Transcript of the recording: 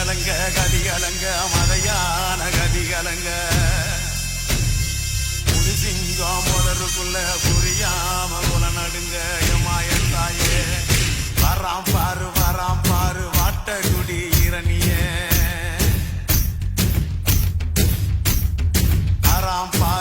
கதிகலங்க கதிகலங்க மதையான கதி கலங்க சிங்கம் முதலுக்குள்ள புரியாம குல நடுங்க எமாயன் தாயே. வராம் பாரு வராம் பாரு வாட்டகுடி இரணியே. அராம் பாரு